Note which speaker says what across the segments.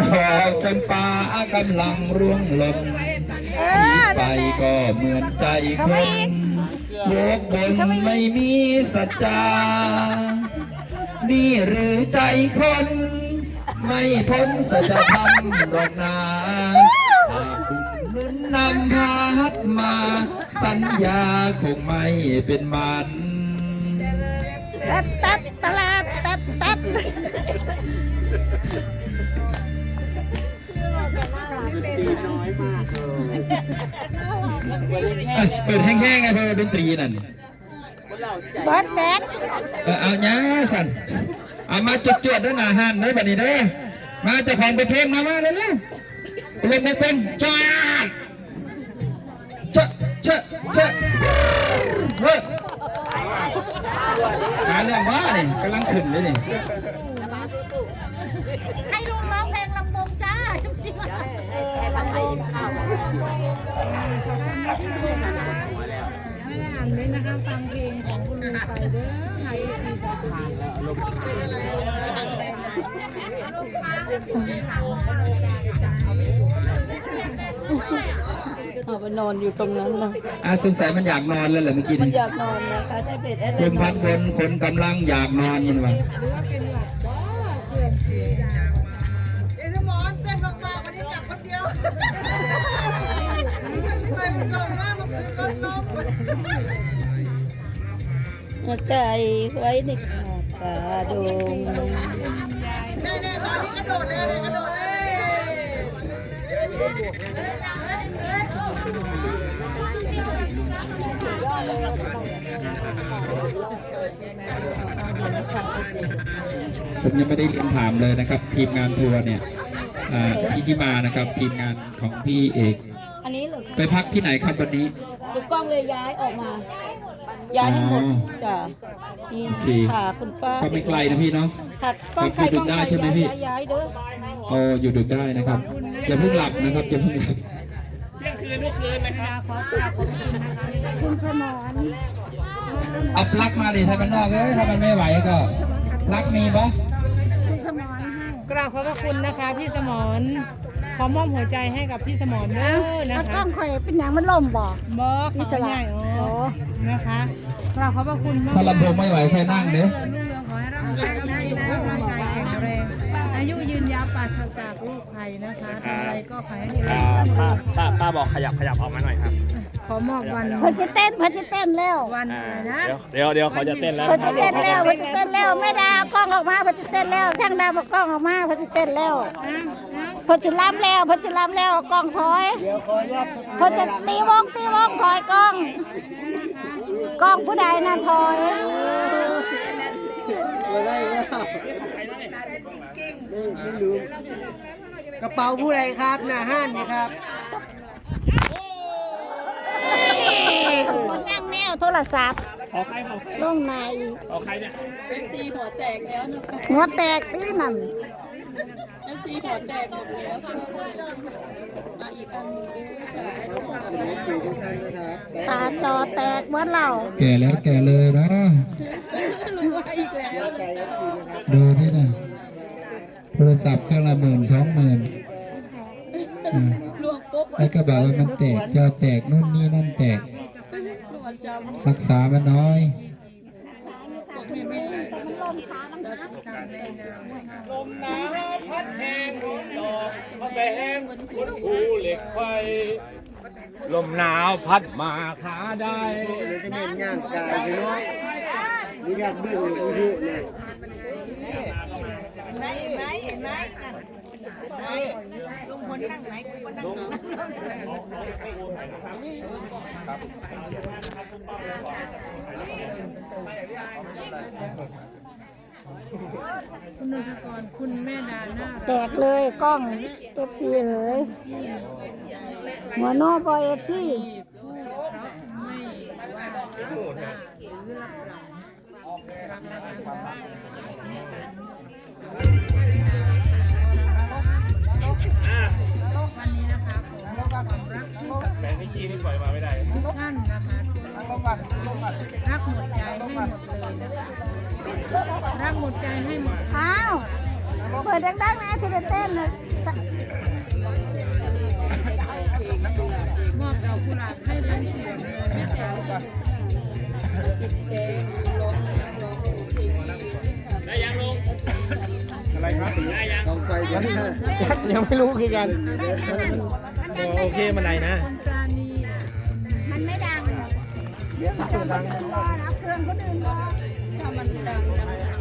Speaker 1: รอจนป่ากำลังร่วงหล่น
Speaker 2: เอ
Speaker 1: ไป
Speaker 2: อนั่นแหละ
Speaker 1: ก็เหมือนใจคนโลกบนไม่มีสัจจา นี่หรือใจคน ไม่พ้นสัจธรรมหรอกนาหากบุญหนุนนำพาฮัดมา สัญญาคงไม่เป็นมัน
Speaker 2: ตัดตัดตลาดตัดตัด
Speaker 1: เปิดแห้งๆไงเพราะว่าดนตรีนั่น
Speaker 2: เบิร์ดแบก
Speaker 1: เออเอาเนี้ยสันเอามาจุดจวดๆด้วยหนาหันได้แบบนี้เด้อมาเจะของเป็นเพลงมามาเร็วๆเล่นไม่เป็นจ้าเชอะ อ่านเลยนะ
Speaker 3: คะ ฟังเพลงของคุณลุงไปเด้อไทยซีดี
Speaker 4: เอาไปนอนอยู่ตรงนั้นนะ
Speaker 1: อาสงสัยมันอยากนอนเลยเหรอเมื่อกี้
Speaker 4: มัน
Speaker 1: นี่
Speaker 4: อยากนอนนะคะใช้เป็ดแอด
Speaker 1: คนพันคนคนกำลังอยากนอนมันวะ
Speaker 4: หัว
Speaker 3: มันส่ามั
Speaker 4: หัวใจไว้ในขาตาดวง
Speaker 3: แน่แน่ตอนนี้กระโดดเลยกระโดดเลย
Speaker 1: ผมยังไม่ได้เรียนถามเลยนะครับ ทีมงานทัวร์เนี่ยที่ที่มานะครับ ทีมงานของพี่เอก ไปพักที่ไหนครับวันนี้
Speaker 4: ลูกกล้องเลยย้ายออกมา ย้ายทั้งหมด
Speaker 1: อ๋อ
Speaker 4: จ้ะนี่
Speaker 1: โอเค
Speaker 4: ค่ะคุณป้า
Speaker 1: ก็ไม่ไกลนะพี่เนาะ
Speaker 4: ค่ะกล้องใคร
Speaker 1: ครับ
Speaker 4: กล้อง
Speaker 1: ได้
Speaker 4: ใคร
Speaker 1: ใช่ไหมพี่
Speaker 4: ย้ายย้ายเด้อ
Speaker 1: โอ้อยู่ดึกได้นะครับอย่าเพิ่งหลับนะครับอย่าเพิ่งหลับ
Speaker 2: คุณสมร
Speaker 1: เอาปลั๊กมาดิถ้ามันนอกเอ้ยถ้ามันไม่ไหวก็ปลั๊กมีปะ
Speaker 2: คุณสมรให้
Speaker 3: กราบขอบพระคุณนะคะพี่สมร ขอมอบหัวใจให้กับพี่สมรเด้อนะ
Speaker 2: แล้วกล้
Speaker 3: คะ
Speaker 2: องข่อยเป็นอย่างมันล่มบ่
Speaker 3: บอก
Speaker 2: อิ
Speaker 3: ข
Speaker 2: ส
Speaker 3: อ
Speaker 2: ระ
Speaker 3: ใหญ่
Speaker 2: โอ้
Speaker 3: โอ้นะคะกราบขอบพระคุณมาก
Speaker 1: ถ้าลำโพงไม่ไหวแค่นั่งเด้อ
Speaker 3: รุ่งเยืนยาวปราศจากโรคภัยนะคะทำอะไรก็ขอให้ดี
Speaker 5: อ่าป้าป้าป้าบอกขยับขยับออกมาหน่อยครับ
Speaker 3: ขอมอบวัน
Speaker 2: เพิ่นจะเต้นเพิ่นจะเต้นแล้ว
Speaker 3: วัน
Speaker 5: อ่า
Speaker 3: อะไรนะ
Speaker 5: เดี๋ยวเดี๋ยวเดี๋ยวเขาจะเต้นแล้ว
Speaker 2: เพิ่น
Speaker 5: นะค
Speaker 2: จะ
Speaker 5: รับ
Speaker 2: เต้นแล้วเพิ่นจะเต้นแล้วไม่ได้เอากล้องออกมาเพิ่นจะเต้นแล้วช่างดาวเอากล้องออกมาเพิ่นจะเต้นแล้วเพิ่นจะล้ำแล้วเพิ่นจะล้ำแล้วเอากล้องถอยเพิ่นจะตีวงตีวงถอยกล้อง กล้องผู้ใดนั่นถอย
Speaker 6: กระเป๋าผู้ใดครับหน้าห้านนี่ครับ
Speaker 2: คนย่างแนวโทรศัพท์
Speaker 5: ขอใครขอใคร
Speaker 2: ลงใน
Speaker 5: ขอใครเนี่ย
Speaker 4: ซีหัวแตกแล้วนะคะ
Speaker 2: หัวแตกที่นั่น
Speaker 4: ซีหัวแตกหมดแล้วมาอีกอันหนึ่งด้วยจ้ะ
Speaker 2: ตาจอแตกเหมือนเรา
Speaker 1: แก่แล้วแก่เลยนะ
Speaker 4: ลุงว่าอีกแล้ว
Speaker 1: ดูที่น่ะโท รศัพท์เครื่องละหมื่นสองหมื่น
Speaker 4: ลวงปุ๊บ
Speaker 1: แล้วก็บอกว่ามันแตกจอแตกนู่นนี่นั่นแตก
Speaker 4: ลวงจำ
Speaker 1: รักษามันน้อย
Speaker 5: ลมหนาวพัดแห้งลมดอกพัดแห้งคุณภูเหล็กไฟลมหนาวพัดมาขาได้
Speaker 6: เดี๋ยวจะเป็นย่างกายพี่น้อยมีอยากเบิ่งอีกอยู่ นะ
Speaker 3: คุณนุชกรคุณแม่ดาหน้า
Speaker 2: แตกเลยกล้องเอฟซีเอ๋ยหัวโนบอยเอฟซี
Speaker 3: วัน รักห
Speaker 5: มด
Speaker 3: ใจให้หมด
Speaker 2: อ้าวเปิปิดดังๆนะจะได้เต้นนะ
Speaker 3: มอบดอกกุหลาบให้เล่นสวนเลยแม่แจ๋ว
Speaker 4: ติดแดงร้องร้องเพลงนี้
Speaker 5: ได้ยังลง
Speaker 6: องใส่กันนะ
Speaker 7: ยังไม่รู้คือกัน โอเคมันไหนนะ
Speaker 2: เรื่องเครื่องคนอื่นก็รับเครื่องคนอื่นก็
Speaker 4: ถ้ามันดัง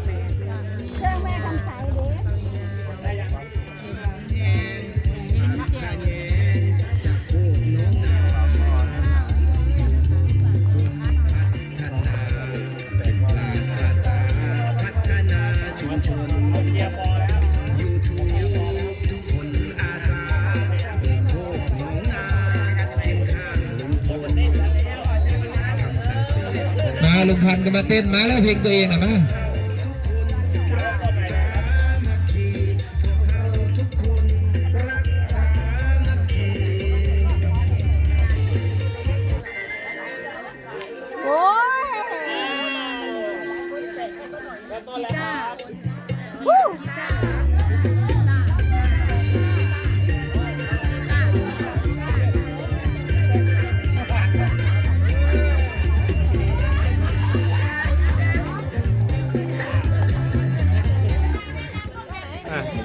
Speaker 1: ลุงพันธ์ก็มาเต้นมาแล้วเพลงตัวเองนะมา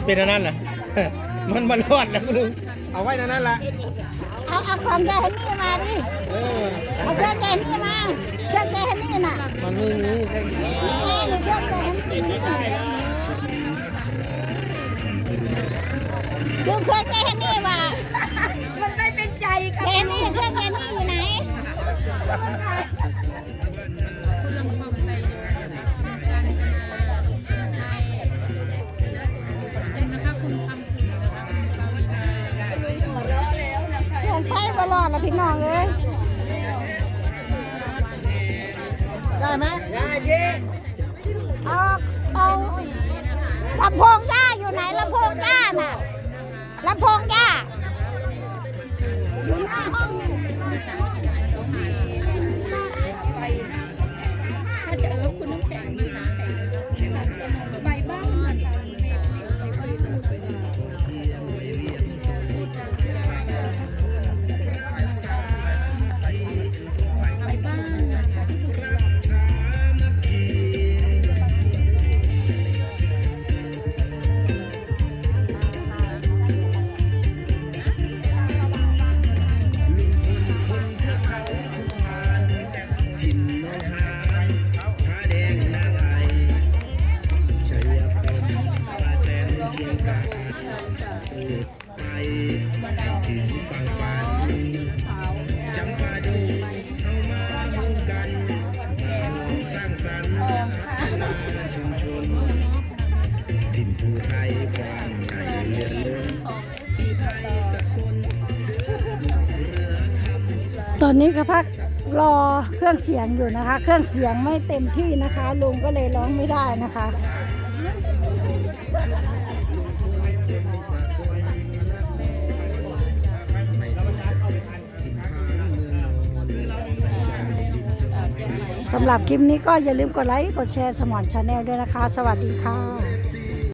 Speaker 7: เป็นอันนั้นเหรอมันมันรอดแล้วคุณลุงเอาไว้ในนั้นละ
Speaker 2: เอาเอาของแกให้นี่มาดิ
Speaker 7: เออ
Speaker 2: เอาเครื่องแกนี่มาเครื่องแกให้นี่น่ะ
Speaker 7: มันไม่มีแค่
Speaker 2: นี่ไงหนูเครื่องแกให้นี่ดูเครื่องแกให้นี่ว่ะ
Speaker 4: มันไม่เป็นใจ
Speaker 2: แกนี่เครื่องแกนี่อยู่ไหน ได้ไหมได้เจ๊เอาเอาลำโพงย่าอยู่ไหนลำโพงย่าน่ะลำโพงย่า ตอนนี้ก็พักรอเครื่องเสียงอยู่นะคะ เครื่องเสียงไม่เต็มที่นะคะลุงก็เลยร้องไม่ได้นะคะ สำหรับคลิปนี้ก็อย่าลืมกดไลค์ กดแชร์สมอนชาแนลด้วยนะคะ สวัสดีค่ะ